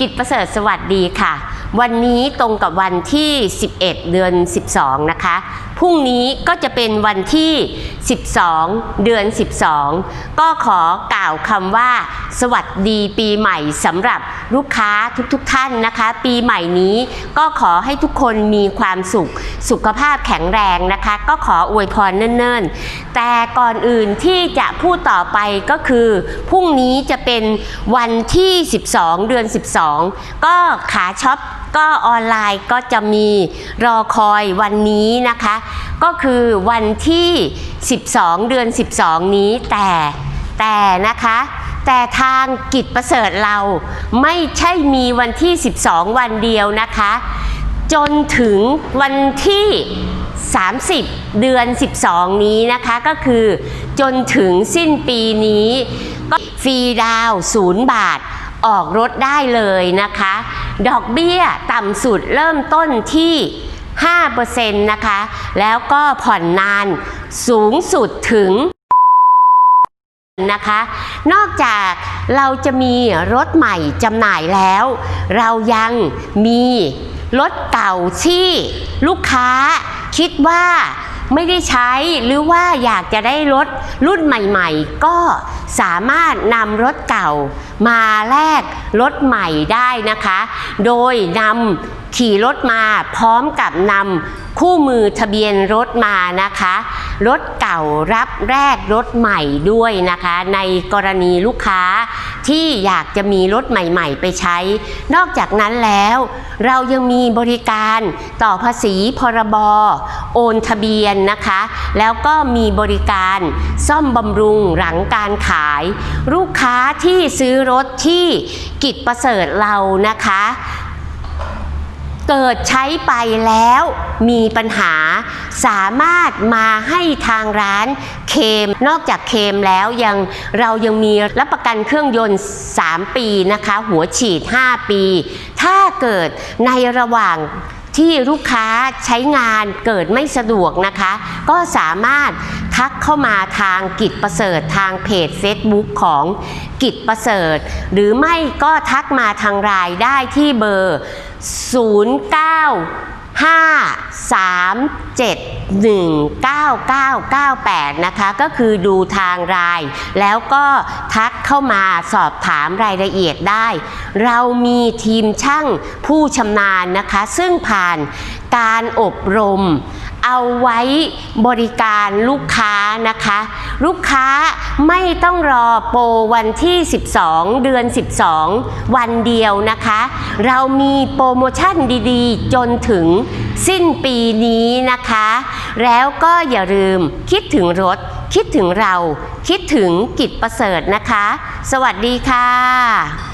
กิจประเสริฐสวัสดีค่ะ วันนี้ตรงกับวันที่ 11 เดือน 12 นะคะ พรุ่งนี้ก็จะเป็นวันที่ 12 เดือน 12 ก็ขอกล่าวคำว่า สวัสดีปีใหม่สำหรับลูกค้าทุกๆทท่านนะคะ ปีใหม่นี้ก็ขอให้ทุกคนมีความสุข สุขภาพแข็งแรงนะคะ ก็ขออวยพรเนิ่นๆ แต่ก่อนอื่นที่จะพูดต่อไปก็คือพรุ่งนี้จะเป็นวันที่ 12 เดือน 12 ก็ขาช็อป ก็ออนไลน์ก็จะมีรอคอยวันนี้นะคะ ก็คือวันที่ 12 เดือน 12 นี้แต่แต่นะคะ แต่ทางกิจประเสริฐเราไม่ใช่มีวันที่ 12 วันเดียวนะคะ จนถึงวันที่ 30 เดือน 12 นี้นะคะก็คือจนถึงสิ้นปีนี้ก็ฟรีดาวศูนย์บาทออกรถได้เลยนะคะ ดอกเบี้ยต่ำสุดเริ่มต้นที่ 5%นะคะ แล้วก็ผ่อนนานสูงสุดถึงนะคะ นอกจากเราจะมีรถใหม่จำหน่ายแล้ว เรายังมีรถเก่าที่ลูกค้าคิดว่า ไม่ได้ใช้หรือว่าอยากจะได้รถรุ่นใหม่ๆ ก็สามารถนำรถเก่ามาแลกรถใหม่ได้นะคะ โดยนำขี่รถมาพร้อมกับนำ คู่มือทะเบียนรถมานะคะ รถเก่ารับแรกรถใหม่ด้วยนะคะ ในกรณีลูกค้าที่อยากจะมีรถใหม่ ๆ ไปใช้ นอกจากนั้นแล้ว เรายังมีบริการต่อภาษีพรบโอนทะเบียนนะคะ แล้วก็มีบริการซ่อมบำรุงหลังการขาย ลูกค้าที่ซื้อรถที่กิจประเสริฐเรานะคะ เกิดใช้ไปแล้วมีปัญหา สามารถมาให้ทางร้านเคม นอกจากเคมแล้วยังเรายังมีรับประกันเครื่องยนต์ 3 ปีนะคะ หัวฉีด 5 ปี ถ้าเกิดในระหว่าง ที่ลูกค้าใช้งานเกิดไม่สะดวกนะคะ ก็สามารถทักเข้ามาทางกิจประเสริฐทางเพจ Facebook ของกิจประเสริฐ หรือไม่ก็ทักมาทางรายได้ที่เบอร์ 0957 19998 นะคะ ก็คือดูทางราย แล้วก็ทักเข้ามาสอบถามรายละเอียดได้ เรามีทีมช่างผู้ชำนาญนะคะ ซึ่งผ่านการอบรม เอาไว้บริการลูกค้านะคะ ลูกค้าไม่ต้องรอโปรวันที่ 12 เดือน 12 วันเดียวนะคะ เรามีโปรโมชั่นดีๆ จนถึงสิ้นปีนี้นะคะ แล้วก็อย่าลืมคิดถึงรถ คิดถึงเรา คิดถึงกิจประเสริฐนะคะ สวัสดีค่ะ